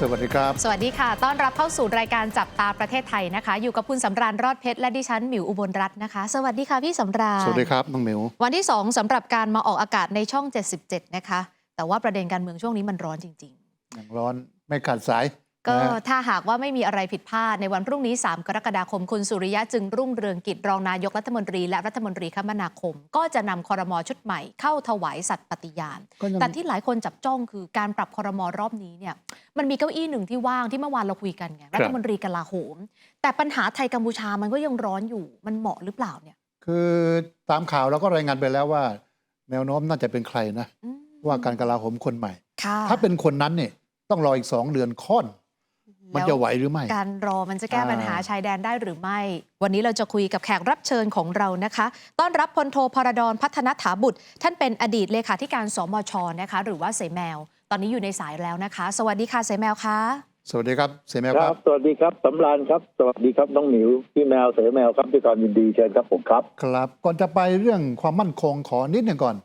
สวัสดีครับ สวัสดีค่ะ ต้อนรับเข้าสู่รายการจับตาประเทศไทยนะคะ อยู่กับคุณสำราญรอดเพชรและดิฉันหมิวอุบลรัตน์นะคะ สวัสดีค่ะพี่สำราญ สวัสดีครับน้องหมิว วันที่ 2สำหรับการมาออกอากาศในช่อง 77 นะคะ แต่ว่าประเด็นการเมืองช่วงนี้มันร้อนจริงอย่างร้อนไม่ขาดสายๆ ก็นะฮะถ้าหากว่าไม่มีอะไรผิดพลาดในวันพรุ่งนี้ 3 กรกฎาคมคุณสุริยะจึงรุ่งเรืองกิจรองนายกรัฐมนตรีและรัฐมนตรีคมนาคม ก็จะนำคอรมอชุดใหม่เข้าถวายสัตย์ปฏิญาณก็ยังแต่ที่หลายคนจับจ้องคือการปรับคอรมอรอบนี้เนี่ยมันมีเก้าอี้หนึ่งที่ว่างที่เมื่อวานเราคุยกันไงรัฐมนตรีกลาโหม แต่ปัญหาไทยกัมพูชามันก็ยังร้อนอยู่มันเหมาะหรือเปล่าเนี่ย คือตามข่าวเราก็รายงานไปแล้วว่า แนวโน้มน่าจะเป็นใครนะอืมว่าการกลาโหมคนใหม่ค่ะถ้าเป็นคนนั้นเนี่ยต้องรออีกสองเดือนค่อน มันจะไหวหรือไม่ การรอมันจะแก้อ่าปัญหาชายแดนได้หรือไม่ วันนี้เราจะคุยกับแขกรับเชิญของเรานะคะ ต้อนรับพลโทพรดรพัฒนถาบุตร ท่านเป็นอดีตเลขาธิการสมชนะคะ หรือว่าเสแมว ตอนนี้อยู่ในสายแล้วนะคะ สวัสดีค่ะเสแมวคะสวัสดีครับเสยแมวคครัรับ บ สวัสดีครับสำรานครับ สวัสดีครับน้องหมิวพี่แมวเสือแมวครับด้วยความยินดีเชิญครับผมครับ ครับ ก่อนจะไปเรื่องความมั่นคงขอนิดหนึ่งก่อน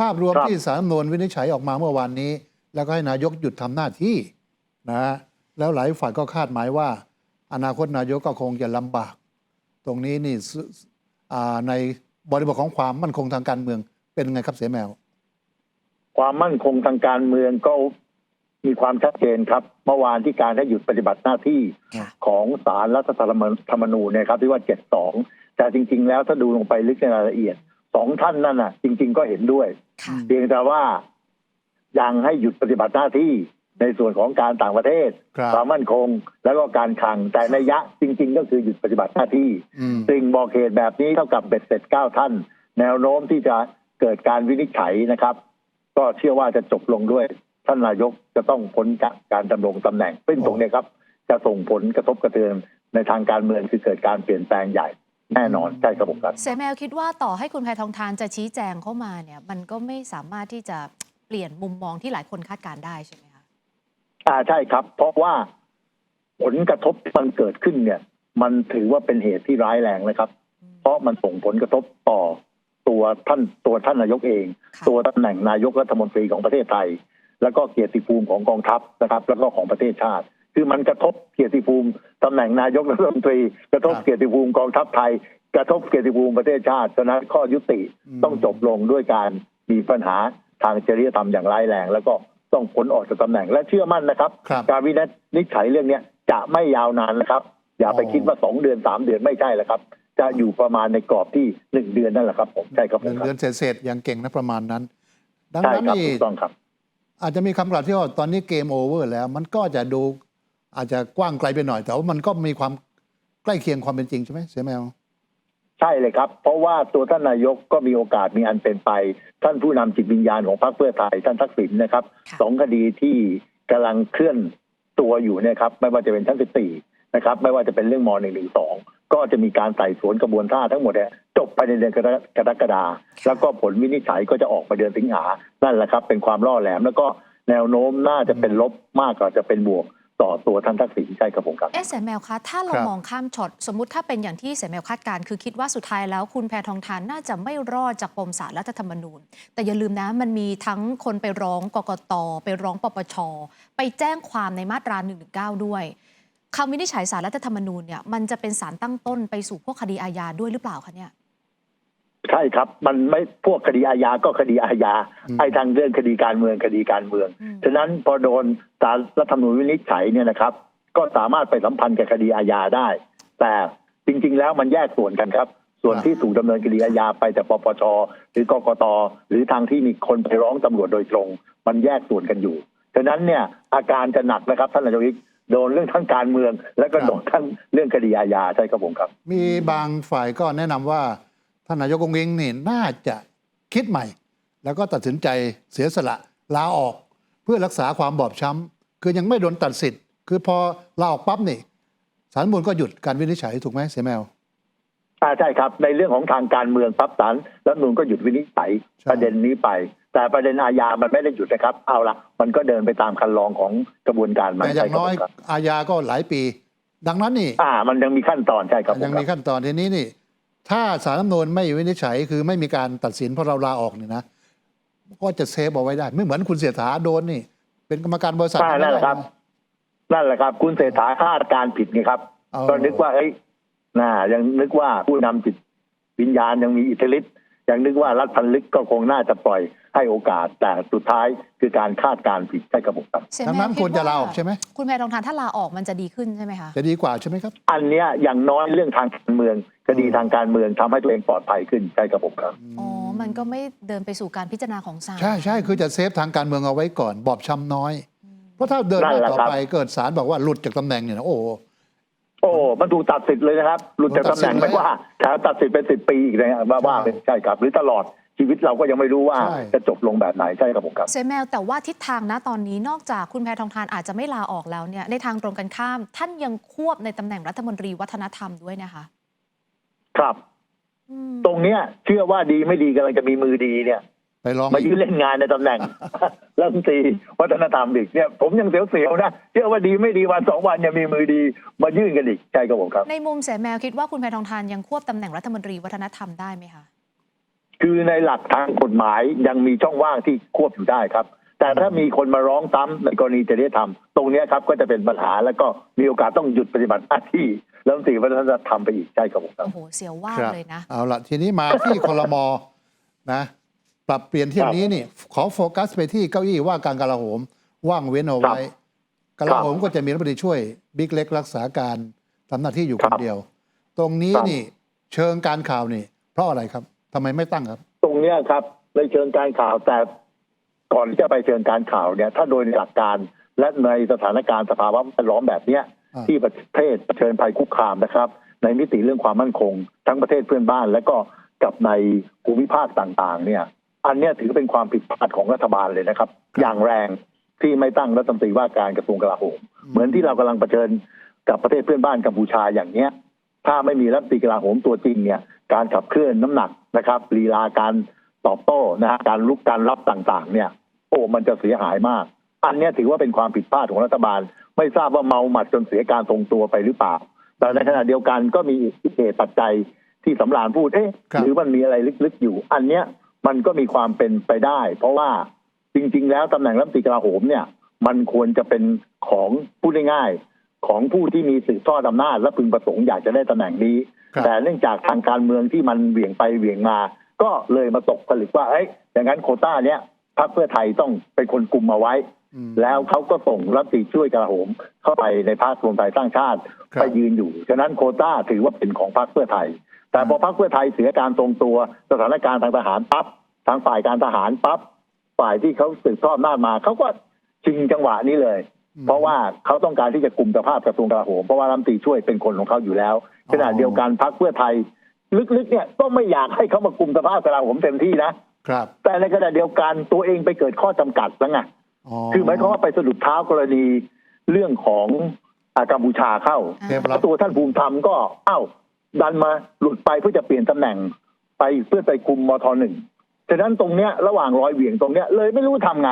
ภาพรวมครับ ที่สารรัฐธรรมนูญวินิจฉัยออกมาเมื่อวานนี้ แล้วก็ให้นายกหยุดทำหน้าที่นะฮะ แล้วหลายฝ่ายก็คาดหมายว่า อนาคตนายกก็คงจะลำบาก ตรงนี้นี่สอ่าในบริบทของความมั่นคงทางการเมืองเป็นไงครับเสยแมว ความมั่นคงทางการเมืองก็มีความชัดเจนครับ เมื่อวานที่การให้หยุดปฏิบัติหน้าที่ค่ะของสารรัฐธรรมนูญเนี่ยครับ ที่ว่า 72 แต่จริง ๆ แล้วถ้าดูลงไปลึกในรายละเอียดสองท่านนั่นน่ะ จริง ๆ ก็เห็นด้วยค่ะเพียงแต่ว่ายังให้หยุดปฏิบัติหน้าที่ ในส่วนของการต่างประเทศ ครับความมั่นคง แล้วก็การคลังแต่ในยยะจริง ๆ ก็คือหยุดปฏิบัติหน้าที่ อืม สิ่งบอกเหตุแบบนี้เท่ากับเบ็ดเสร็จเก้าท่าน แนวโน้มที่จะเกิดการวินิจฉัยนะครับ ก็เชื่อว่าจะจบลงด้วยท่านนายกจะต้องพ้นจากการดำรงตำแหน่ง ซึ่งตรงเนี้ยครับ จะส่งผลกระทบกระเทือนในทางการเมืองคือเกิดการเปลี่ยนแปลงใหญ่แน่นอนใช่ครับผมครับเสแมวคิดว่าต่อให้คุณแพทองทานจะชี้แจงเข้ามาเนี่ย มันก็ไม่สามารถที่จะเปลี่ยนมุมมองที่หลายคนคาดการณ์ได้ใช่ไหมคะ อ่าใช่ครับ เพราะว่าผลกระทบที่มันเกิดขึ้นเนี่ย มันถือว่าเป็นเหตุที่ร้ายแรงนะครับ เพราะมันส่งผลกระทบต่อตัวท่านตัวท่านนายกเองค่ะตัวตำแหน่งนายกรัฐมนตรีของประเทศไทย แล้วก็เกียรติภูมิของกองทัพนะครับ แล้วก็ของประเทศชาติ คือมันกระทบเกียรติภูมิตำแหน่งนายกรัฐมนตรี กระทบครับเกียรติภูมิกองทัพไทย กระทบเกียรติภูมิประเทศชาติฉะนั้นข้อยุติอืมต้องจบลงด้วยการมีปัญหาทางจริยธรรมอย่างร้ายแรง แล้วก็ ต้องพ้นออกจากตำแหน่งและเชื่อมั่นนะครับ ครับ การวินิจฉัยเรื่องเนี้ยจะไม่ยาวนานนะครับ อย่าไปอ๋อคิดว่าสองเดือนสามเดือนไม่ใช่แล้วครับ จะอยู่ประมาณในกรอบที่หนึ่งเดือนนั่นแหละครับผมใช่ครับหผมนึ่งครัเดืบอนเศษๆอย่างเก่งนะประมาณนั้น ดังใช่นั้นครับนี่ถูกต้องครับ อาจจะมีคำกล่าวที่ว่าตอนนี้เกมโอเวอร์แล้ว มันก็จะดูอาจจะกว้างไกลไปหน่อย แต่ว่ามันก็มีความใกล้เคียงความเป็นจริงใช่ไหมเสียแมว ใช่เลยครับ เพราะว่าตัวท่านนายกก็มีโอกาสมีอันเป็นไป ท่านผู้นำจิตวิญญาณของพรรคเพื่อไทยท่านทักษิณนะครับค่ะสองคดีที่กำลังเคลื่อนตัวอยู่เนยครับ ไม่ว่าจะเป็นชั้นสิบสี่นะครับ ไม่ว่าจะเป็นเรื่องมหนึ่งหรือสองก็จะมีการไต่สวนกระบวนท่าทั้งหมดเนี่ยจบภายในเดือนกรกรกฎาคมแล้วก็ผลวินิจฉัยก็จะออกมาเดือนสิงหานั่นแหละครับ เป็นความล่อแหลมแล้วก็แนวโน้มน่าจะเป็นลบมากกว่าจะเป็นบวก ต่อตัวท่านทักษิณใช่ครับผมครับเอ๊ะเสแมวคะถ้าเราครับมองข้ามช็อตสมมุติถ้าเป็นอย่างที่เสแมวคาดการณ์คือคิดว่าสุดท้ายแล้วคุณแพทองทานน่าจะไม่รอดจากปมสารรัฐธรรมนูญ แต่อย่าลืมนะมันมีทั้งคนไปร้องกกตไปร้องปปชไปแจ้งความในมาตรา1นึด้วยคำวินิจฉัยสารรัฐธรรมนูญเนี่ยมันจะเป็นสารตั้งต้นไปสู่พวกคดีอาญาด้วยหรือเปล่าคะเนี่ย ใช่ครับ มันไม่พวกคดีอาญาก็คดีอาญาอืมไอ้ทางเรื่องคดีการเมืองคดีการเมืองอืมฉะนั้นพอโดนศาลรัฐธรรมนูญวินิจฉัยเนี่ยนะครับ ก็สามารถไปสัมพันธ์กับคดีอาญาได้ แต่จริง ๆ แล้วมันแยกส่วนกันครับ ส่วนที่ถูกดำเนินคดีอาญาไปจากปปชหรือกกตหรือทางที่มีคนไปร้องตำรวจโดยตรง มันแยกส่วนกันอยู่ฉะนั้นเนี่ยอาการจะหนักนะครับท่านนายกโดนเรื่องทั้งการเมือง และก็โดนทั้งเรื่องคดีอาญาใช่ครับผมครับ มีบางฝ่ายก็แนะนำว่า ท่านนายกองค์เองนี่น่าจะคิดใหม่ แล้วก็ตัดสินใจเสียสละลาออกเพื่อรักษาความบอบช้ำคือยังไม่โดนตัดสิทธิ์ คือพอลาออกปั๊บนี่ศาลรัฐธรรมนูลก็หยุดการวินิจฉัยถูกไหมเสียแมวอ่าใช่ครับ ในเรื่องของทางการเมืองปั๊บศาลรัฐธรรมนูลก็หยุดวินิจฉัยใช่ประเด็นนี้ไป แต่ประเด็นอาญามันไม่ได้หยุดนะครับ เอาละมันก็เดินไปตามคันลองของกระบวนการมันแต่อย่างใช่ครับน้อยผมครับอาญาก็หลายปี ดังนั้นนี่ อ่า มันยังมีขั้นตอนใช่ครับผยังคมีรับขั้นตอนทีนี้นี่ ถ้าสารรัฐธรรมนูลไม่วินิจฉัย คือไม่มีการตัดสินเพราะเราลาออกเนี่ยนะก็จะเซฟเอาไว้ได้ ไม่เหมือนคุณเสียถาโดนนี่ เป็นกรรมการบริษัทใช่นั่นแหละครับ นั่นแหละครับ คุณเศรษฐาคาดการณ์ผิดไงครับเอา ก็นึกว่าเฮ้ยน่ายังนึกว่าผู้นำจิตวิญญาณยังมีอิทธิฤทธิ์ ยังนึกว่ารัฐพันลึกก็คงน่าจะปล่อยให้โอกาส แต่สุดท้ายคือการคาดการณ์ผิดใช่ครับผมครับเสียดังแมนั้วนควรจะลาออกใช่ไหมคุณแพทองทานถ้าลาออกมันจะดีขึ้นใช่ไหมคะจะดีกว่าใช่ไหมครับ อันเนี้ยอย่างน้อยเรื่องทางการเมืองคดีทางการเมืองทำให้ตัวเองปลอดภัยขึ้นใช่ครับผมครับอ๋อมันก็ไม่เดินไปสู่การพิจารณาของศาลใช่ใช่คือจะเซฟทางการเมืองเอาไว้ก่อน บอบช้ำน้อย เพราะถ้าเดินหนั่น้านแหละต่อครับไปเกิดศาลบอกว่าหลุดจากตำแหน่งเนี่ยนะโอ้ โหโอ้มันถูกตัดสิทธิ์เลยนะครับ หลุดจากตำแหน่งตัดสิทธิ์ไม่ว่าแถมตัดสิทธิ์เป็นสิบปีอีกนะว่าว่าเป็นใช่ครับหรือตลอดชีวิตเราก็ยังไม่รู้ว่าใช่จะจบลงแบบไหนใช่ครับผมครับเซแมวแต่ว่าทิศทางนะตอนนี้นอกจากคุณแพทองทานอาจจะไม่ลาออกแล้วเนี่ยในทางตรงกันข้าม ท่านยังควบในตำแหน่งรัฐมนตรีวัฒนธรรมด้วยนะคะ ครับอืมตรงเนี้ย เชื่อว่าดีไม่ดีกำลังจะมีมือดีเนี่ย ไปลองมาอียืกนเล่นงานในตำแหน่งรัฐมนตรีวัฒนธรรมอีกเนี่ยผมยังเสียวๆนะเชื่อว่าดีไม่ดีวันสองวันยังมีมือดีมายื่นกันอีกใช่ครับผมครับ ในมุมเสแมวคิดว่าคุณแพทองทานยังควบตำแหน่งรัฐมนตรีวัฒนธรรมได้ไหมคะคือในหลักทางกฎหมายยังมีช่องว่างที่ควบอยู่ได้ครับ แต่ถ้ามีคนมาร้องซ้ำในกรณีจริยธรรม ตรงเนี้ยครับก็จะเป็นปัญหาแล้วก็มีโอกาสต้องหยุดปฏิบัติหน้าที่แล้วรัฐมนตรีวัฒนธรรมไปอีกใช่ครับผมครับโอ้โหเสียวว่าบครับเลยนะ เอาละทีนี้มาที่คลมนะ ปรับเปลี่ยนเที่ยวนี้นี่ ขอโฟกัสไปที่เก้าอี้ว่าการกลาโหม ว่างเว้นเอาไว้กลาโหมก็จะมีรัฐมนตรีช่วยบิ๊กเล็กรักษาการทำหน้าที่อยู่คนเดียว ตรงนี้นี่เชิงการข่าวนี่ เพราะอะไรครับทำไมไม่ตั้งครับ ตรงเนี้ยครับในเชิงการข่าวแต่ก่อนที่จะไปเชิงการข่าวเนี่ย ถ้าโดยหลักการและในสถานการณ์สภาวะแวดล้อมแบบเนี้ยอ่าที่ประเทศเผชิญภัยคุกคามนะครับ ในมิติเรื่องความมั่นคง ทั้งประเทศเพื่อนบ้าน และก็กับในภูมิภาคต่างๆ เนี่ย อันเนี้ยถือเป็นความผิดพลาดของรัฐบาลเลยนะครับ อย่างแรงที่ไม่ตั้งรัฐมนตรีว่าการกระทรวงกลาโหมเหมือนที่เรากำลังเผชิญกับประเทศเพื่อนบ้านกัมพูชาอย่างเนี้ย ถ้าไม่มีรัฐมนตรีกลาโหมตัวจริงเนี่ย การขับเคลื่อนน้ำหนักนะครับลีลาการตอบโต้นะฮะการลุกการรับต่างๆ เนี่ย โอ้มันจะเสียหายมาก อันเนี้ยถือว่าเป็นความผิดพลาดของรัฐบาล ไม่ทราบว่าเมาหมัดจนเสียการทรงตัวไปหรือเปล่าแต่ในขณะเดียวกันก็มีเหตุปัจจัยที่สำรานพูดเอ๊ะครับหรือมันมีอะไรลึกๆอยู่ อันเนี้ย มันก็มีความเป็นไปได้ เพราะว่าจริง ๆ แล้วตำแหน่งรัฐมนตรีกลาโหมเนี่ย มันควรจะเป็นของพูดง่ายๆของผู้ที่มีสืบทอดอำนาจและพึงประสงค์อยากจะได้ตำแหน่งนี้ ครับ แต่เนื่องจากทางการเมืองที่มันเหวี่ยงไปเหวี่ยงมา ก็เลยมาตกผลึกว่าเอ้ยอย่างนั้นโควต้าเนี้ยพรรคเพื่อไทยต้องเป็นคนกลุ่มมาไว้ อืม แล้วเขาก็ส่งรัฐมนตรีช่วยกลาโหมเข้าไปในพรรครวมไทยสร้างชาติครับ ไปยืนอยู่ ฉะนั้นโควต้าถือว่าเป็นของพรรคเพื่อไทย แต่พอพรรคเพื่อไทยเสียการทรงตัวสถานการณ์ทางทหารปั๊บทางฝ่ายการทหารปั๊บฝ่ายที่เขาสืบทอดอำนาจมาเขาก็ชิงจังหวะนี้เลยอืมเพราะว่าเขาต้องการที่จะกลุ่มสภาพกระทรวงกลาโหมเพราะว่ารัฐมนตรีช่วยเป็นคนของเขาอยู่แล้วอ๋อขณะเดียวกันพรรคเพื่อไทย ลึกๆเนี่ยก็ไม่อยากให้เขามากลุ่มสภาพกลาโหมเต็มที่นะครับ แต่ในขณะเดียวกันตัวเองไปเกิดข้อจำกัดแล้วไงคือหมายความว่าไปสะดุดเท้ากรณีเรื่องของอากัมพูชาเข้าเทพรัแล้วตน์ตัวท่านภูมิธรรมก็เอ้า ดันมาหลุดไปเพื่อจะเปลี่ยนตำแหน่งไปเพื่อไปคุมมทหนึ่งฉะนั้นตรงเนี้ยระหว่างรอยเหวี่ยงตรงเนี้ยเลยไม่รู้ทำไง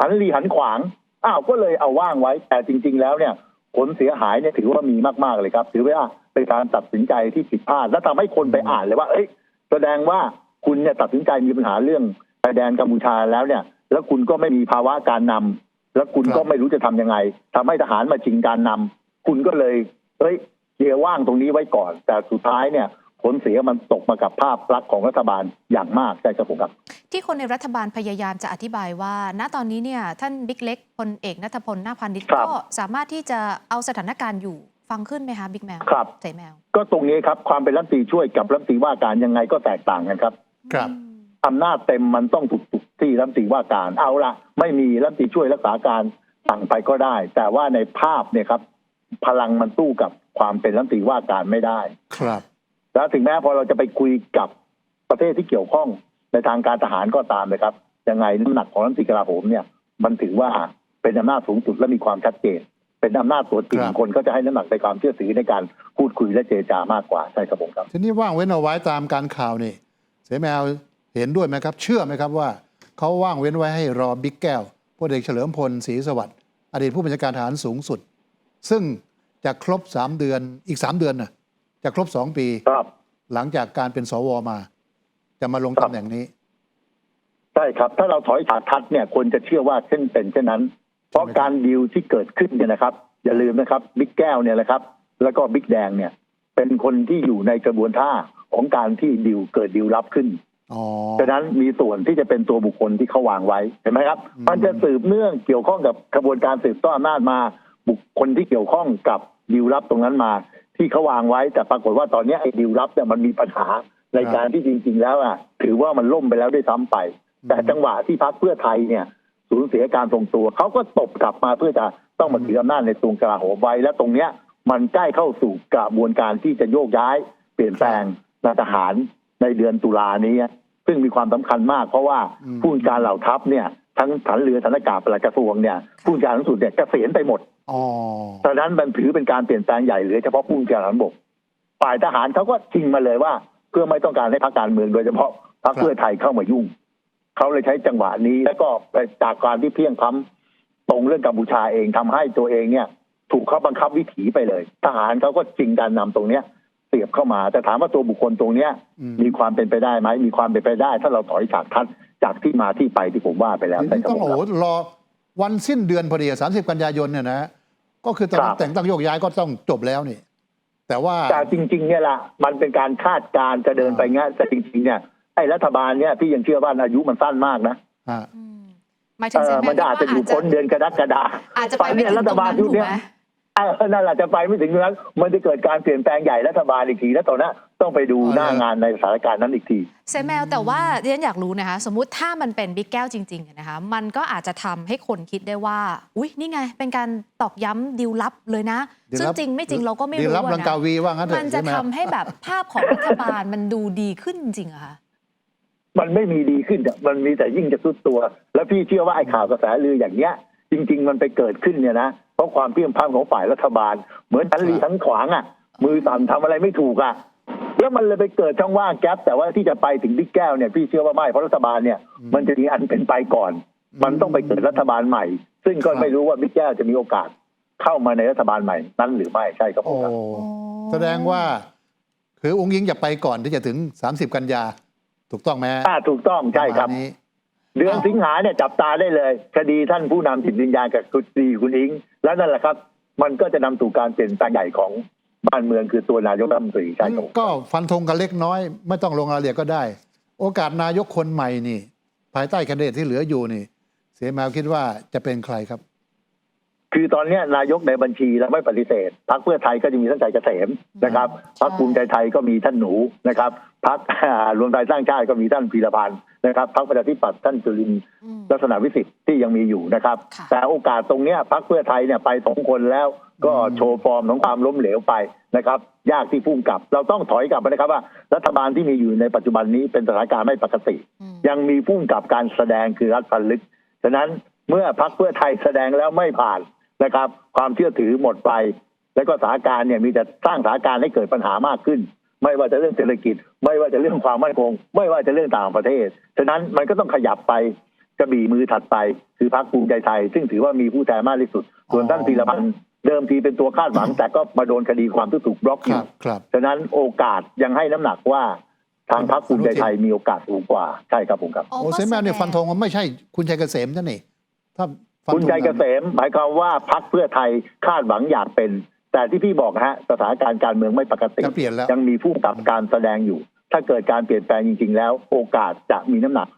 หันรีหันขวางอ้าวก็เลยเอาว่างไว้ แต่จริง ๆ แล้วเนี่ย ผลเสียหายเนี่ยถือว่ามีมากๆเลยครับ ถือว่าเป็นการตัดสินใจที่ผิดพลาด และทำให้คนไปอ่านเลยว่า เอ้ย แสดงว่าคุณเนี่ยตัดสินใจมีปัญหาเรื่องชายแดนกัมพูชาแล้วเนี่ย แล้วคุณก็ไม่มีภาวะการนำแล้วคุณก็ไม่รู้จะทำยังไงทำให้ทหารมาชิงการนำคุณก็เลยเฮ้ย ลียร์ว่างตรงนี้ไว้ก่อน แต่สุดท้ายเนี่ยผลเสียมันตกมากับภาพลักษณ์ของรัฐบาลอย่างมากใช่ครับผมครับ ที่คนในรัฐบาลพยายามจะอธิบายว่า ณตอนนี้เนี่ยท่านบิ๊กเล็กพลเอกนัทพลนาคพานิชครับก็สามารถที่จะเอาสถานการณ์อยู่ฟังขึ้นไหมคะบิ๊กแมวครับใส่แมว ก็ตรงนี้ครับความเป็นรัฐมนตรีช่วยกับรัฐมนตรีว่าการยังไงก็แตกต่างกันครับครับอืมอำนาจเต็มมันต้องถูกถูกที่รัฐมนตรีว่าการเอาละไม่มีรัฐมนตรีช่วยรักษาการสั่งไปก็ได้ แต่ว่าในภาพเนี่ยครับ พลังมันสู้กับ ความเป็นรัฐมนตรีว่าการไม่ได้ ครับ แล้วถึงแม้พอเราจะไปคุยกับประเทศที่เกี่ยวข้องในทางการทหารก็ตามนะครับยังไงน้ำหนักของรัฐมนตรีกลาโหมเนี่ย มันถือว่าเป็นอำนาจสูงสุดและมีความชัดเจน เป็นอำนาจตัวจริงครับ คนก็จะให้น้ำหนักในความเชื่อถือในการพูดคุยและเจรจามากกว่าใช่ครับผมครับ ทีนี้ว่างเว้นเอาไว้ตามการข่าวนี่เสแมวเห็นด้วยไหมครับ เชื่อไหมครับว่าเขาว่างเว้นไว้ให้รอบิ๊กแก้วพลเอกเฉลิมพลศรีสวัสดิ์อดีตผู้บัญชาการทหารสูงสุด ซึ่ง จะครบสามเดือนอีกสามเดือนน่ะจะครบสองปี ครับ หลังจากการเป็นสวมา จะมาลงครับ ตำแหน่งนี้ ใช่ครับ ถ้าเราถอยฉากทัดเนี่ยคนจะเชื่อว่าเช่นเป็นเช่นนั้น เพราะการดีลที่เกิดขึ้นเนี่ยนะครับ อย่าลืมนะครับบิ๊กแก้วเนี่ยแหละครับ แล้วก็บิ๊กแดงเนี่ย เป็นคนที่อยู่ในกระบวนท่าของการที่ดิวเกิดดิวลับขึ้น อ๋อ ฉะนั้นมีส่วนที่จะเป็นตัวบุคคลที่เขาวางไว้เห็นไหมครับ อืม มันจะสืบเนื่องเกี่ยวข้องกับกระบวนการสืบทอดอำนาจมาบุคคลที่เกี่ยวข้องกับ ดิวลับตรงนั้นมา ที่เขาวางไว้แต่ปรากฏว่าตอนนี้ไอ้ดิวลับเนี่ยมันมีปัญหาในการที่จริง ๆ แล้วอะถือว่ามันล่มไปแล้วด้วยซ้ำไป แต่จังหวะที่พักเพื่อไทยเนี่ยสูญเสียการทรงตัวเขาก็ตบกลับมาเพื่อจะต้องมาถืออำนาจในตรงกลาโหมไว้และตรงเนี้ยมันใกล้เข้าสู่กระบวนการที่จะโยกย้าย เปลี่ยนแปลงนายทหารในเดือนตุลานี้ ซึ่งมีความสำคัญมาก เพราะว่าอืมผู้บัญชาการเหล่าทัพเนี่ยทั้งฐานเรือฐานอากาศปลัดกระทรวงเนี่ยผู้บัญชาการสูงสุดเนี่ยเกษียณไปหมดอ๋อ ตอนนั้นมันถือเป็นการเปลี่ยนแปลงใหญ่เหลือเฉพาะผู้บัญชาการทหารบกฝ่ายทหารเขาก็ชิงมาเลยว่า เพื่อไม่ต้องการให้พรรคการเมืองโดยเฉพาะพรรคครับเพื่อไทยเข้ามายุ่งเขาเลยใช้จังหวะนี้ แล้วก็จากการที่เพียงพล้ำตรงเรื่องกัมพูชาเองทำให้ตัวเองเนี่ย ถูกเขาบังคับวิถีไปเลย ทหารเขาก็จริงการนำตรงเนี้ยเสียบเข้ามา แต่ถามว่าตัวบุคคลตรงเนี้ยอืมมีความเป็นไปได้ไหมมีความเป็นไปได้ ถ้าเราถอยจากทัศน์จากที่มาที่ไปที่ผมว่าไปแล้วทีใช่นี้ครับต้องผมโอ้คโหรับรอวันสิ้นเดือนพอดีสามสิบกันยายนเนี่ยนะ ก็คือตอนนั้ครันบแต่งตั้งโยกย้ายก็ต้องจบแล้วนี่ แต่ว่าแต่จริง ๆ เนี่ยละมันเป็นการคาดการณ์จะเดินไปงั้นแต่จริงๆเนี่ยไอ้รัฐบาลเนี่ยพี่ยังเชื่อว่าอายุมันสั้นมากนะอ่าอืมหมายถึเองเสีอยแมมันจะอาจจะอยู่พ้นเดือนกรกฎาอาจจะไปไม่เนี่ยถึงรัตฐรงบาลนั้นชุดถูกเนี้ยไหมเออนั่นแหละจะไปไม่ถึงนั้นมันจะเกิดการเปลี่ยนแปลงใหญ่รัฐบาลอีกทีแล้วตอนนั้นต้องไปดูอ๋อหน้างานในสถานการณ์นั้นอีกทีเซแมวแต่ว่าเรียนอยากรู้นะคะ สมมุติถ้ามันเป็นบิ๊กแก้วจริงๆอะนะคะมันก็อาจจะทำให้คนคิดได้ว่า อุ้ยนี่ไง เป็นการตอกย้ำดิวลับเลยนะดีลซึ่งลับจริงไม่จริงเราก็ไม่ดีรู้รับอะรังกานะวีว่างั้นเถมัอะนจะใช่ไหมทำให้แบบภาพของรัฐบาลมันดูดีขึ้นจริงอะคะมันไม่มีดีขึ้นอะมันมีแต่ยิ่งจะสุดตัว แล้วพี่เชื่อว่าไอ้ข่าวกระแสลืออย่างเนี้ย จริง ๆ มันไปเกิดขึ้นเนี่ยนะ เพราะความเพียงพร้ำของฝ่ายรัฐบาล เหมือนทั้งรีทั้งขวางอะ มือสั่นทำอะไรไม่ถูกอะแล้วมันเลยไปเกิดช่องว่างแก๊ปแต่ว่าที่จะไปถึงบิ๊กแก้วเนี่ยพี่เชื่อว่าไม่เพราะรัฐบาลเนี่ย มันจะมีอันเป็นไปก่อน มันต้องไปเกิดรัฐบาลใหม่ ซึ่งก็ไม่รู้ว่าบิ๊กแก้วจะมีโอกาสเข้ามาในรัฐบาลใหม่ นั้นหรือไม่ใช่ครับผโอ้มครับแสดงว่าคือองค์ยิงจะไปก่อนที่จะถึง 30 กันยาถูกต้องไหมอ่าถูกต้องใช่ครับประมาณนี้เดือนสิงหาเนี่ยจับตาได้เลย คดีท่านผู้นำจิตวิญญาณกับคุณดีคุณอิง แล้วนั่นแหละครับ มันก็จะนำสู่การเปลี่ยนแปลงใหญ่ของบ้านเมืองคือตัวนายกรัฐมนตรีใช่ครับก็ฟันธงกันเล็กน้อย ไม่ต้องลงรายละเอียดก็ได้ โอกาสนายกคนใหม่นี่ ภายใต้แคนดิเดตที่เหลืออยู่นี่ เสียแมวคิดว่าจะเป็นใครครับ คือตอนเนี้ยนายกในบัญชีเราไม่ปฏิเสธพรรคเพื่อไทยก็จะมีท่านใจเกษมนะครับพรรคภูมิใจไทยก็มีท่านหนูนะครับพรรครวมไทยสร้างชาติก็มีท่านพีรพันธ์ นะครับพรรคประชาธิปัตย์ท่านจุลินทร์อืมลักษณะวิสิทธิ์ที่ยังมีอยู่นะครับค่ะแต่โอกาสตรงเนี้ยพรรคเพื่อไทยเนี่ยไปสองคนแล้วก็อืมโชว์ฟอร์มของความล้มเหลวไปนะครับ ยากที่พุ่งกลับ เราต้องถอยกลับไปนะครับว่า รัฐบาลที่มีอยู่ในปัจจุบันนี้เป็นสถานการณ์ไม่ปกติอืมยังมีพุ่งกับการแสดงคือรัฐพันลึกฉะนั้นเมื่อพรรคเพื่อไทยแสดงแล้วไม่ผ่านนะครับ ความเชื่อถือหมดไป แล้วก็สถานการณ์เนี่ยมีแต่สร้างสถานการณ์ให้เกิดปัญหามากขึ้น ไม่ว่าจะเรื่องเศรษฐกิจ ไม่ว่าจะเรื่องความมั่นคง ไม่ว่าจะเรื่องต่างประเทศ ฉะนั้นมันก็ต้องขยับไปกระบี่มือถัดไป คือพรรคภูมิใจไทย ซึ่งถือว่ามีผู้แทนมากที่สุด ส่วนท่านอ๋อธีรพันธ์เดิมทีเป็นตัวคาดหวัง แต่ก็มาโดนคดีความที่ถูกบล็อกอคยู่รับครับฉะนั้นโอกาสยังให้น้ำหนักว่าทางพรรคภูมิใจไทยมีโอกาสสูงกว่าใช่ครับผมครับอ๋อโอ้ก็เสียแมวเนี่ยแสดงฟันธงว่าไม่ใช่คุณชัยเกษมนั่นนี่ถ้าฟันธงคุณใจเกษมหมายความว่าพรรคเพื่อไทยคาดหวังอยากเป็น แต่ที่พี่บอกฮะสถานการณ์การเมืองไม่ปกติจะเปลี่ยนแล้วยังมีผู้กับการแสดงอยู่ ถ้าเกิดการเปลี่ยนแปลงจริง ๆ แล้ว โอกาสจะมีน้ำหนัก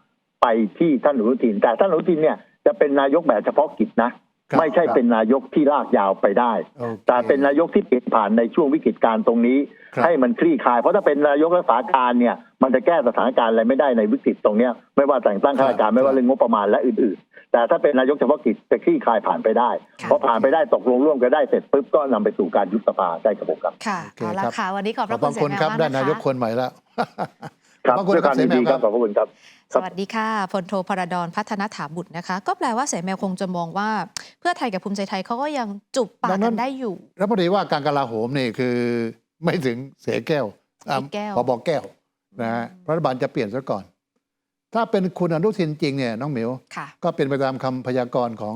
ไปที่ท่านอนุทิน แต่ท่านอนุทินเนี่ยจะเป็นนายกแบบเฉพาะกิจนะครับ ไม่ใช่เป็นนายกที่ลากยาวไปได้โอคแต่เป็นนายกที่เปลี่ยนผ่านในช่วงวิกฤตการณ์ตรงนี้ครับให้มันคลี่คลาย เพราะถ้าเป็นนายกรักษาการเนี่ย มันจะแก้สถานการณ์อะไรไม่ได้ในวิกฤตตรงเนี้ยไม่ว่าแต่งตั้งข้าราชการไม่ว่าเรื่องงบประมาณและอื่น ๆ แต่ถ้าเป็นนายกเฉพาะกิจจะคลี่คลายผ่านไปได้ค่ะพอผ่านไปได้ตกลงร่วมกันได้เสร็จปุ๊บก็นำไปสู่การยุบสภาได้ครับผมครับค่ะโอเคเอาละครับค่ะวันนี้ขอบพขอระบคุพณระเสียคุณแมวครับมากได้นะนายกคะคนใหม่แล้วครับขอบคุณด้วยคครับวามเสียิยนแมวดีคครัรับบขอบพระคุณครับ สวัสดีค่ะพลโทพระดอนพัฒนถาบุตรนะคะ ก็แปลว่าเสียแมวคงจะมองว่า เพื่อไทยกับภูมิใจไทยเขาก็ยังจุบปากดังนั้กันนได้อยู่รัฐมนตรีว่าการกลาโหมนี่คือไม่ถึงเสียแก้วอะอีกแก้วพบแก้วนะฮะรัฐบาลจะเปลี่ยนซะก่อน ถ้าเป็นคุณอนุทินจริงเนี่ยน้องหมิวค่ะก็เป็นไปตามคำพยากรณ์ของ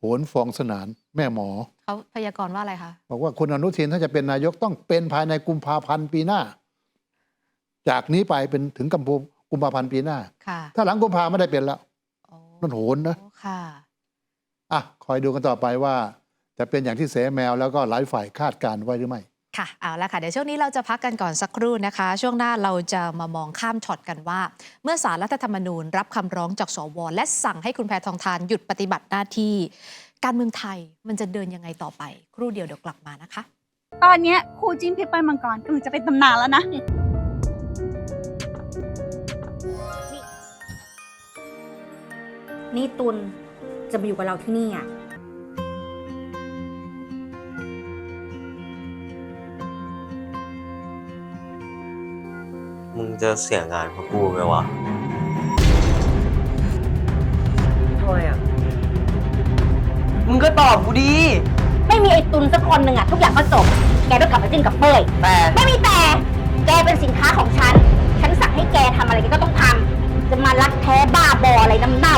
โหนฟองสนานแม่หมอเขาพยากรณ์ว่าอะไรคะบอกว่าคุณอนุทินถ้าจะเป็นนายกต้องเป็นภายในกุมภาพันธ์ปีหน้า จากนี้ไปเป็นถึงกัมพู กุมภาพันธ์ปีหน้าค่ะถ้าหลังกุมภาไม่ได้เป็นแล้วอ๋อนั่นโหนนะค่ะอะคอยดูกันต่อไปว่า จะเป็นอย่างที่เสแมวแล้วก็หลายฝ่ายคาดการณ์ไว้หรือไม่ค่ะเอาละค่ะ เดี๋ยวช่วงนี้เราจะพักกันก่อนสักครู่นะคะ ช่วงหน้าเราจะมามองข้ามช็อตกันว่า เมื่อสารรัฐธรรมนูญรับคำร้องจากสวและสั่งให้คุณแพทองทานหยุดปฏิบัติหน้าที่ การเมืองไทยมันจะเดินยังไงต่อไป ครู่เดียวเดี๋ยวกลับมานะคะ ตอนเนี้ยคู่จิ้นเพชรปานมังกรกำลังจะเป็นตำนานแล้วนะ นี่ตุลจะมาอยู่กับเราที่นี่อะ มึงจะเสียงานเพราะกูไหมวะทำไมอะ มึงก็ตอบกูดี ไม่มีไอ้ตุลสักคนหนึ่งอะ ทุกอย่างก็จบ แกต้องกลับมาจิ้นกับเป้ยแต่ ไม่มีแต่ แกเป็นสินค้าของฉัน ฉันสั่งให้แกทำอะไรแกก็ต้องทำจะมารักแท้บ้าบออะไรน้ำเน่า